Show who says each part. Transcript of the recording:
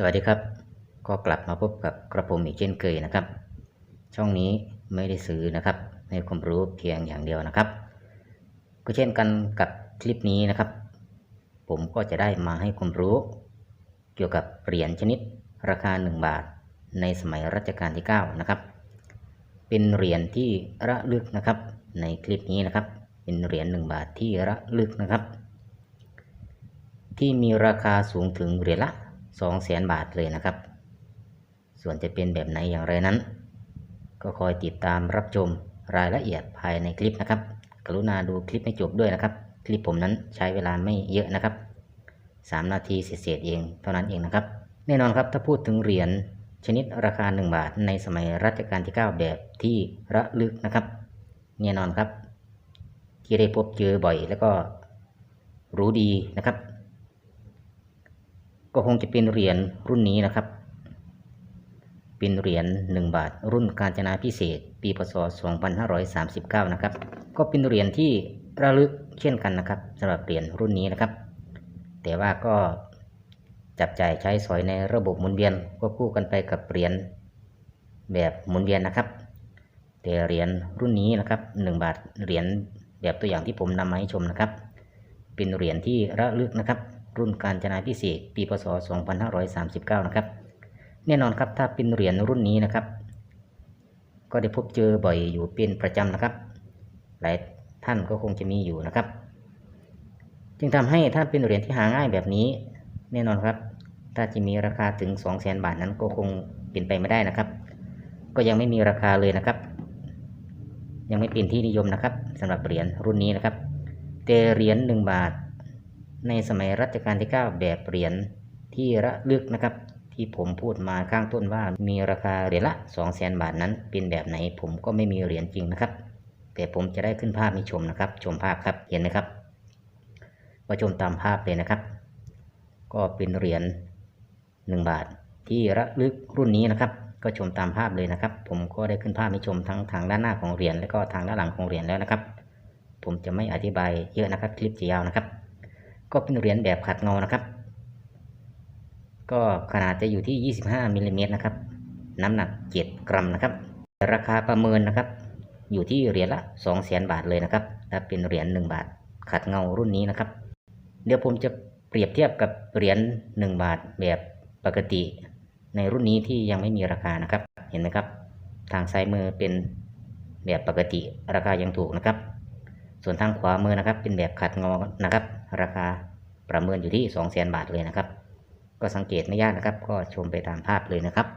Speaker 1: สวัสดีครับ ก็กลับมาพบกับกระผมอีกเช่นเคยนะครับ ช่องนี้ไม่ได้ซื้อนะครับให้ความรู้เพียงอย่างเดียวนะครับ ก็เช่นกันกับคลิปนี้นะครับ ผมก็จะได้มาให้ความรู้ เกี่ยวกับเหรียญชนิดราคา 1 บาท ในสมัยรัชกาลที่ 9 นะครับ เป็นเหรียญที่ระลึกนะครับ ในคลิปนี้นะครับ เป็นเหรียญ1บาทที่ระลึกนะครับ ที่มีราคาสูงถึงเหรียญละ 2แสนบาทเลยนะครับ ส่วนจะเป็นแบบไหนอย่างไรนั้น ก็คอยติดตามรับชมรายละเอียดภายในคลิปนะครับ กรุณาดูคลิปให้จบด้วยนะครับ คลิปผมนั้นใช้เวลาไม่เยอะนะครับ 3 นาทีเศษเองเท่านั้นเองนะครับ แน่นอนครับถ้าพูดถึงเหรียญชนิดราคา 1 บาทในสมัยรัชกาลที่ 9 แบบที่ระลึกนะครับ แน่นอนครับ ที่ได้พบเจอบ่อยแล้วก็รู้ดีนะครับ ก็คงจะเป็นเหรียญรุ่นนี้นะครับ เป็นเหรียญ1บาท รุ่นกาญจนาพิเศษ ปีพศ 2539 นะครับ ก็เป็นเหรียญที่ระลึกเช่นกันนะครับสำหรับเหรียญรุ่นนี้นะครับ แต่ว่าก็จับจ่ายใช้สอยในระบบหมุนเวียนควบคู่กันไปกับเหรียญแบบหมุนเวียนนะครับ แต่เหรียญรุ่นนี้นะครับ 1 บาทเหรียญแบบตัวอย่างที่ผมนำมาให้ชมนะครับ เป็นเหรียญที่ระลึกนะครับ รุ่นกาญจนาพิเศษปีพศ 2539 นะครับ แน่นอนครับถ้าเป็นเหรียญรุ่นนี้นะครับ ก็ได้พบเจอบ่อยอยู่เป็นประจำนะครับ หลายท่านก็คงจะมีอยู่นะครับ จึงทำให้ถ้าเป็นเหรียญที่หาง่ายแบบนี้ แน่นอนครับ ถ้าจะมีราคาถึง 2 0 0 0 0 0 บาทนั้นก็คงเป็นไปไม่ได้นะครับ ก็ยังไม่มีราคาเลยนะครับ ยังไม่เป็นที่นิยมนะครับสำหรับเหรียญรุ่นนี้นะครับแต่เหรียญ1บาท ในสมัยรัชกาลที่ 9 แบบเหรียญที่ระลึกนะครับ ที่ผมพูดมาข้างต้นว่ามีราคาเหรียญละ 2 0 0 0 0 0 บาทนั้น เป็นแบบไหนผมก็ไม่มีเหรียญจริงนะครับ แต่ผมจะได้ขึ้นภาพให้ชมนะครับ ชมภาพครับเห็นไหมครับว่าชมตามภาพเลยนะครับ ก็เป็นเหรียญ1บาท ที่ระลึกรุ่นนี้นะครับ ก็ชมตามภาพเลยนะครับ ผมก็ได้ขึ้นภาพให้ชมทั้งทางด้านหน้าของเหรียญและก็ทางด้านหลังของเหรียญแล้วนะครับ ผมจะไม่อธิบายเยอะนะครับ คลิปจะยาวนะครับ ก็เป็นเหรียญแบบขัดเงานะครับ ก็ขนาดจะอยู่ที่ 25มิลลิเมตรนะครับ น้ำหนัก 7 กรัมนะครับ ราคาประเมินนะครับ อยู่ที่เหรียญละ2 0 0 0 0บาทเลยนะครับถ้าเป็นเหรียญ1บาทขัดเงารุ่นนี้นะครับ เดี๋ยวผมจะเปรียบเทียบกับเหรียญ1บาทแบบปกติ ในรุ่นนี้ที่ยังไม่มีราคานะครับ เห็นไหมครับ ทางซ้ายมือเป็นแบบปกติราคายังถูกนะครับ ส่วนทางขวามือนะครับ เป็นแบบขัดเงานะครับ ราคาประเมินอยู่ที่ 2 0 0 0 0 0 บาทเลยนะครับ ก็สังเกตไม่ยากนะครับ ก็ชมไปตามภาพเลยนะครับ